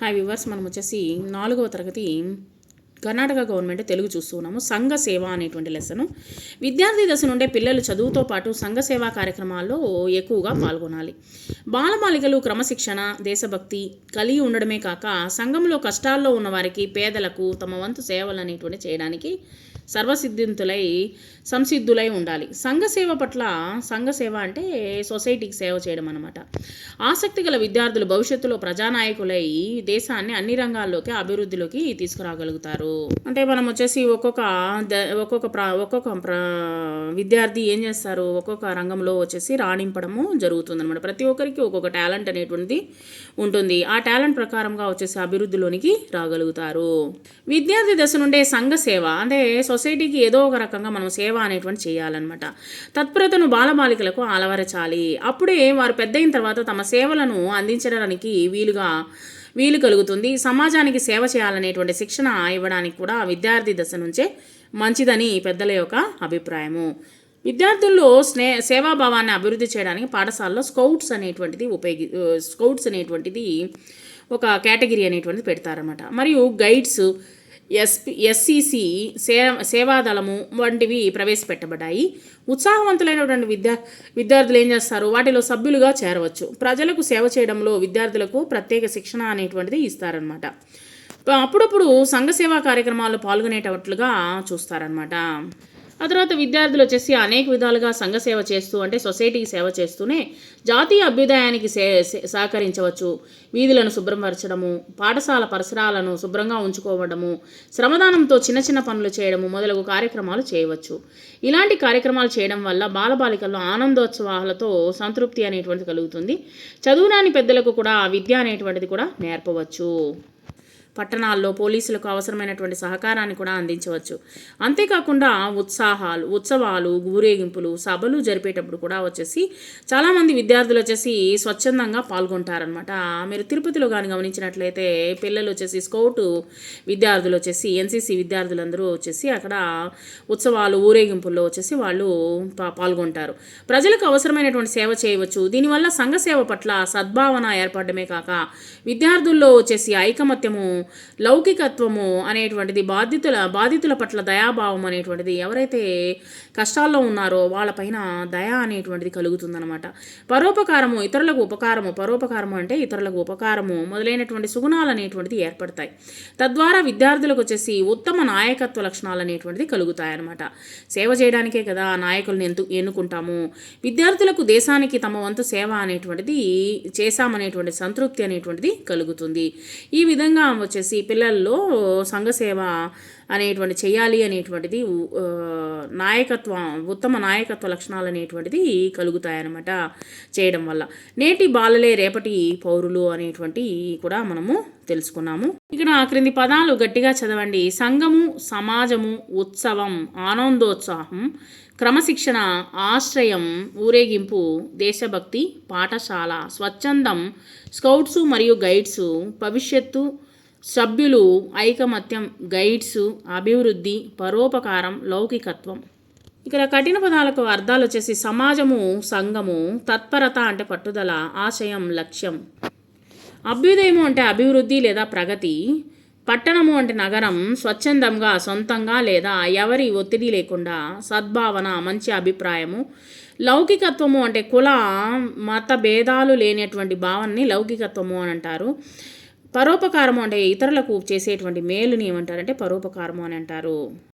Hi viewers మనం వచ్చేసి నాలుగవ తరగతి కర్ణాటక గవర్నమెంట్ తెలుగు చూస్తున్నాము సంఘ సేవ అనేటువంటి లెసను విద్యార్థి దశ నుండే పిల్లలు చదువుతో పాటు సంఘ సేవా కార్యక్రమాల్లో ఎక్కువగా పాల్గొనాలి. బాలబాలికలు క్రమశిక్షణ దేశభక్తి కలిగి ఉండడమే కాక సంఘంలో కష్టాల్లో ఉన్న వారికి పేదలకు తమ వంతు సేవలు అనేటువంటి చేయడానికి సర్వసిద్ధింతులై సంసిద్ధులై ఉండాలి. సంఘ సేవ పట్ల సంఘ సేవ అంటే సొసైటీకి సేవ చేయడం అనమాట ఆసక్తి గల విద్యార్థులు భవిష్యత్తులో ప్రజానాయకులై దేశాన్ని అన్ని రంగాల్లోకి అభివృద్ధిలోకి తీసుకురాగలుగుతారు. అంటే మనం వచ్చేసి ఒక్కొక్క ద- ఒక్కొక్క ప్ర ఒక్కొక్క విద్యార్థి ఏం చేస్తారు? ఒక్కొక్క రంగంలో వచ్చేసి రాణింపడము జరుగుతుంది అనమాట ప్రతి ఒక్కరికి ఒక్కొక్క టాలెంట్ అనేటువంటిది ఉంటుంది. ఆ టాలెంట్ ప్రకారంగా వచ్చేసి అభివృద్ధిలోనికి రాగలుగుతారు. విద్యార్థి దశ నుండే సంఘ సేవ అంటే సొసైటీకి ఏదో ఒక రకంగా మనం సేవ అనేటువంటి చేయాలన్నమాట. తత్పరతను బాలబాలికలకు అలవరచాలి. అప్పుడే వారు పెద్ద అయిన తర్వాత తమ సేవలను అందించడానికి వీలుగా వీలు కలుగుతుంది. సమాజానికి సేవ చేయాలనేటువంటి శిక్షణ ఇవ్వడానికి కూడా విద్యార్థి దశ నుంచే మంచిదని పెద్దల యొక్క అభిప్రాయము. విద్యార్థుల్లో స్నే సేవాభావాన్ని అభివృద్ధి చేయడానికి పాఠశాలలో స్కౌట్స్ అనేటువంటిది ఉపయోగి స్కౌట్స్ అనేటువంటిది ఒక కేటగిరీ అనేటువంటిది పెడతారన్నమాట. మరియు గైడ్స్ ఎస్పి ఎస్సిసి సే సేవాదళము వంటివి ప్రవేశపెట్టబడ్డాయి. ఉత్సాహవంతులైనటువంటి విద్యా విద్యార్థులు ఏం చేస్తారు? వాటిలో సభ్యులుగా చేరవచ్చు. ప్రజలకు సేవ చేయడంలో విద్యార్థులకు ప్రత్యేక శిక్షణ అనేటువంటిది ఇస్తారనమాట అప్పుడప్పుడు సంఘ సేవా కార్యక్రమాల్లో పాల్గొనేటట్లుగా చూస్తారనమాట ఆ తర్వాత విద్యార్థులు వచ్చేసి అనేక విధాలుగా సంఘ సేవ చేస్తూ అంటే సొసైటీకి సేవ చేస్తూనే జాతీయ అభ్యుదయానికి సే సహకరించవచ్చు. వీధులను శుభ్రపరచడము పాఠశాల పరిసరాలను శుభ్రంగా ఉంచుకోవడము శ్రమదానంతో చిన్న చిన్న పనులు చేయడము మొదలగు కార్యక్రమాలు చేయవచ్చు. ఇలాంటి కార్యక్రమాలు చేయడం వల్ల బాలబాలికల్లో ఆనందోత్సవాలతో సంతృప్తి అనేటువంటిది కలుగుతుంది. చదువురాని పెద్దలకు కూడా విద్య అనేటువంటిది కూడా నేర్పవచ్చు. పట్టణాల్లో పోలీసులకు అవసరమైనటువంటి సహకారాన్ని కూడా అందించవచ్చు. అంతేకాకుండా ఉత్సాహాలు ఉత్సవాలు ఊరేగింపులు సభలు జరిపేటప్పుడు కూడా వచ్చేసి చాలామంది విద్యార్థులు వచ్చేసి స్వచ్ఛందంగా పాల్గొంటారనమాట మీరు తిరుపతిలో కానీ గమనించినట్లయితే పిల్లలు వచ్చేసి స్కౌట్ విద్యార్థులు వచ్చేసి ఎన్సీసీ విద్యార్థులందరూ వచ్చేసి అక్కడ ఉత్సవాలు ఊరేగింపుల్లో వచ్చేసి వాళ్ళు పాల్గొంటారు. ప్రజలకు అవసరమైనటువంటి సేవ చేయవచ్చు. దీనివల్ల సంఘ సేవ పట్ల సద్భావన ఏర్పడమే కాక విద్యార్థుల్లో వచ్చేసి ఐకమత్యము లౌకికత్వము అనేటువంటిది బాధితుల బాధితుల పట్ల దయాభావం అనేటువంటిది ఎవరైతే కష్టాల్లో ఉన్నారో వాళ్ళపైన దయ అనేటువంటిది కలుగుతుందనమాట పరోపకారము ఇతరులకు ఉపకారము పరోపకారము అంటే ఇతరులకు ఉపకారము మొదలైనటువంటి సుగుణాలు అనేటువంటిది ఏర్పడతాయి. తద్వారా విద్యార్థులకు వచ్చేసి ఉత్తమ నాయకత్వ లక్షణాలు అనేటువంటిది కలుగుతాయి అన్నమాట సేవ చేయడానికే కదా నాయకులను ఎందు ఎన్నుకుంటాము. విద్యార్థులకు దేశానికి తమ వంతు సేవ అనేటువంటిది చేశామనేటువంటి సంతృప్తి అనేటువంటిది కలుగుతుంది. ఈ విధంగా వచ్చేసి పిల్లల్లో సంఘ సేవ అనేటువంటి చేయాలి అనేటువంటిది నాయకత్వ నాయకత్వం ఉత్తమ నాయకత్వ లక్షణాలు అనేటువంటిది కలుగుతాయన్నమాట చేయడం వల్ల. నేటి బాలలే రేపటి పౌరులు అనేటువంటి కూడా మనము తెలుసుకున్నాము. ఇక్కడ క్రింది పదాలు గట్టిగా చదవండి. సంఘము సమాజము ఉత్సవం ఆనందోత్సాహం క్రమశిక్షణ ఆశ్రయం ఊరేగింపు దేశభక్తి పాఠశాల స్వచ్ఛందం స్కౌట్స్ మరియు గైడ్స్ భవిష్యత్తు సభ్యులు ఐకమత్యం గైడ్స్ అభివృద్ధి పరోపకారం లౌకికత్వం. ఇక్కడ కఠిన పదాలకు అర్థాలు వచ్చేసి సమాజము సంఘము తత్పరత అంటే పట్టుదల ఆశయం లక్ష్యం. అభ్యుదయము అంటే అభివృద్ధి లేదా ప్రగతి. పట్టణము అంటే నగరం స్వచ్ఛందంగా సొంతంగా లేదా ఎవరి ఒత్తిడి లేకుండా సద్భావన మంచి అభిప్రాయము. లౌకికత్వము అంటే కుల మత భేదాలు లేనటువంటి భావనని లౌకికత్వము అని అంటారు. పరోపకారము అంటే ఇతరులకు చేసేటువంటి మేలుని ఏమంటారంటే పరోపకారము అని అంటారు.